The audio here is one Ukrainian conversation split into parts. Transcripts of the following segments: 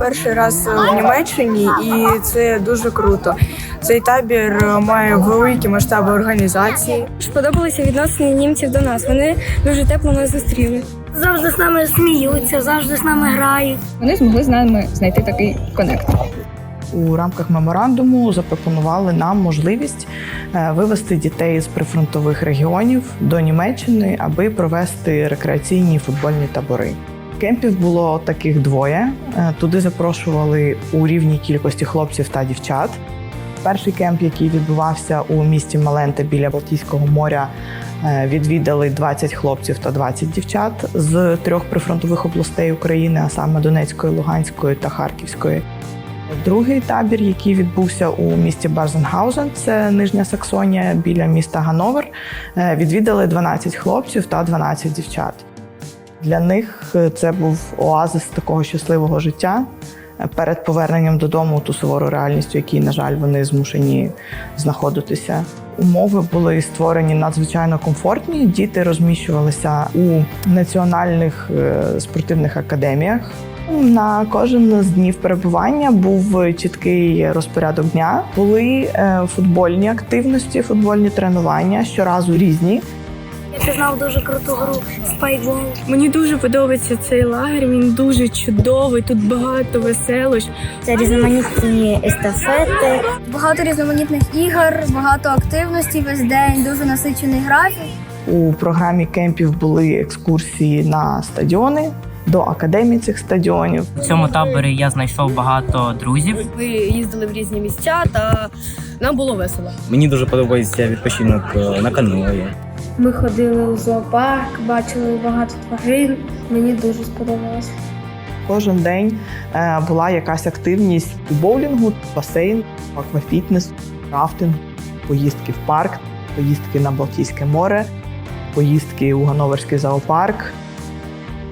перший раз в Німеччині, і це дуже круто. Цей табір має великі масштаби організації. Сподобалися відносини німців до нас. Вони дуже тепло нас зустріли. Завжди з нами сміються, завжди з нами грають. Вони змогли з нами знайти такий конект. У рамках меморандуму запропонували нам можливість е, вивести дітей з прифронтових регіонів до Німеччини, аби провести рекреаційні футбольні табори. Кемпів було таких двоє. Е, Туди запрошували у рівній кількості хлопців та дівчат. Перший кемп, який відбувався у місті Маленте біля Балтійського моря, е, відвідали 20 хлопців та 20 дівчат з трьох прифронтових областей України, а саме Донецької, Луганської та Харківської. Другий табір, який відбувся у місті Барзенгаузен, це Нижня Саксонія біля міста Гановер, е, відвідали 12 хлопців та 12 дівчат. Для них е, це був оазис такого щасливого життя е, перед поверненням додому ту сувору реальність, у якій, на жаль, вони змушені знаходитися. Умови були створені надзвичайно комфортні. Діти розміщувалися у національних е, спортивних академіях. На кожен з днів перебування був чіткий розпорядок дня. Були футбольні активності, футбольні тренування щоразу різні. Я пізнав дуже круту гру спайбол. Мені дуже подобається цей лагер. Він дуже чудовий. Тут багато веселощ. Це різноманітні естафети. Багато різноманітних ігор, багато активностей весь день, дуже насичений графік. У програмі кемпів були екскурсії на стадіони до академій цих стадіонів. У цьому таборі я знайшов багато друзів. Ми їздили в різні місця, та нам було весело. Мені дуже подобається відпочинок е, на каної. Ми ходили у зоопарк, бачили багато тварин. Мені дуже сподобалось. Кожен день е, була якась активність у боулінгу, басейн, аквафітнес, рафтинг, поїздки в парк, поїздки на Балтійське море, поїздки у Ганноверський зоопарк.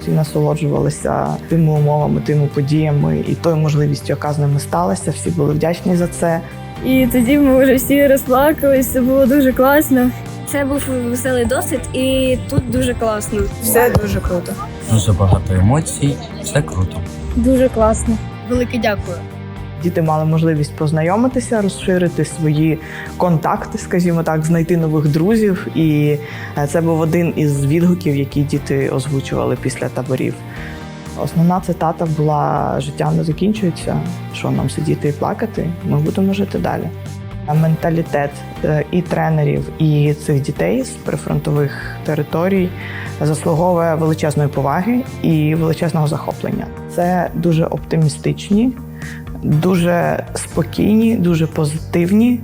Всі насолоджувалися тими умовами, тими подіями і тою можливістю, яка з ними сталася. Всі були вдячні за це. І тоді ми вже всі розплакались. Це було дуже класно. Це був веселий досвід, і тут дуже класно. Все дуже круто. Дуже багато емоцій. Все круто. Дуже класно. Велике дякую. Діти мали можливість познайомитися, розширити свої контакти, скажімо так, знайти нових друзів. І е, це був один із відгуків, які діти озвучували після таборів. Основна цитата була життя не закінчується. Що нам сидіти і плакати? Ми будемо жити далі. Менталітет е, і тренерів, і цих дітей з прифронтових територій заслуговує величезної поваги і величезного захоплення. Це дуже оптимістичні, дуже спокійні, дуже позитивні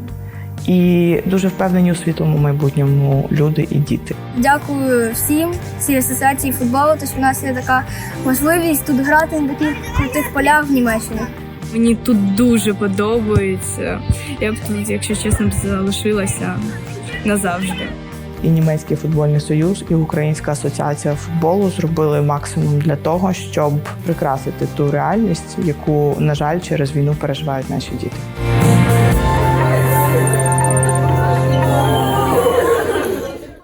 і дуже впевнені у світлому майбутньому люди і діти. Дякую всім, всій асоціації футболу, що в нас є така можливість тут грати на таких крутих полях в Німеччині. Мені тут дуже подобається. Я б тут, якщо чесно, залишилася назавжди. І німецький футбольний союз, і Українська асоціація футболу зробили максимум для того, щоб прикрасити ту реальність, яку, на жаль, через війну переживають наші діти.